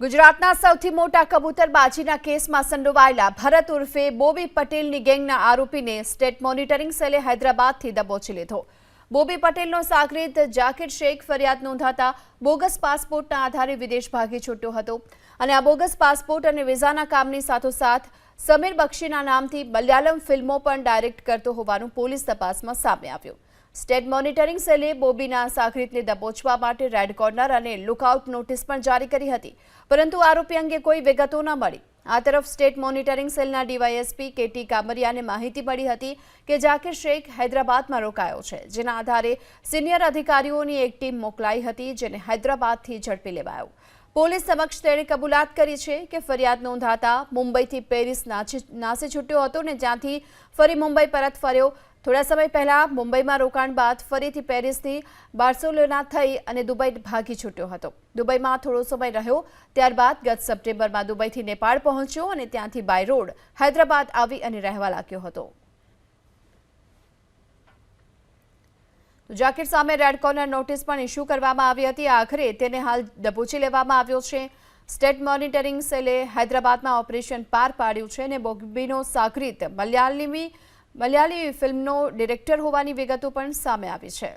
ગુજરાતના સૌથી મોટા કબૂતરબાજીના કેસમાં સંડોવાયેલા ભરત ઉર્ફે બોબી પટેલની ગેંગના આરોપીને સ્ટેટ મોનિટરિંગ સેલે હૈદરાબાદથી દબોચી લીધો. બોબી પટેલનો સાગરીત જાકીર શેખ ફરિયાદ નોંધાતા બોગસ પાસપોર્ટના આધારે વિદેશ ભાગી છૂટ્યો હતો અને આ બોગસ પાસપોર્ટ અને વિઝાના કામની સાથોસાથ સમીર બક્ષીના નામથી મલયાલમ ફિલ્મો પણ ડાયરેક્ટ કરતો હોવાનું પોલીસ તપાસમાં સામે આવ્યું. સ્ટેટ મોનિટરિંગ સેલે બોબીના સાગરીતને દબોચવા માટે રેડ કોર્નર અને લુકઆઉટ નોટિસ પણ જારી કરી હતી. પરંતુ આરોપી અંગે કોઈ વિગતો ન મળી. આ તરફ સ્ટેટ મોનિટરિંગ સેલના ડીવાયએસપી કેટી કામરિયાને માહિતી મળી હતી કે જાકીર શેખ હૈદરાબાદમાં રોકાયો છે, જેના આધારે સિનિયર અધિકારીઓની એક ટીમ મોકલાઈ હતી, જેને હૈદરાબાદથી ઝડપી લેવાયો. પોલીસ સમક્ષ તેણે કબૂલાત કરી છે કે ફરિયાદ નોંધાતા મુંબઈથી પેરિસ નાસી છૂટ્યો હતો ને જ્યાંથી ફરી મુંબઈ પરત ફર્યો. થોડા સમય પહેલા મુંબઈમાં રોકાણ બાદ ફરીથી પેરિસની બાર્સેલોના થઈ અને દુબઈ ભાગી છૂટ્યો હતો. દુબઈમાં થોડો સમય રહ્યો, ત્યારબાદ ગત સપ્ટેમ્બરમાં દુબઈથી નેપાળ પહોંચ્યો અને ત્યાંથી બાય રોડ હૈદરાબાદ આવી અને રહેવા લાગ્યો હતો. જાકીર સામે રેડ કોર્નર નોટિસ પણ ઇસ્યુ કરવામાં આવી હતી. આખરે તેને હાલ દબોચી લેવામાં આવ્યો છે. સ્ટેટ મોનિટરિંગ સેલે હૈદરાબાદમાં ઓપરેશન પાર પાડ્યું છે અને બોબીનો સાગરીત મલયાલમી મલયાલી ફિલ્મનો ડિરેક્ટર હોવાની વિગતો પણ સામે આવી છે.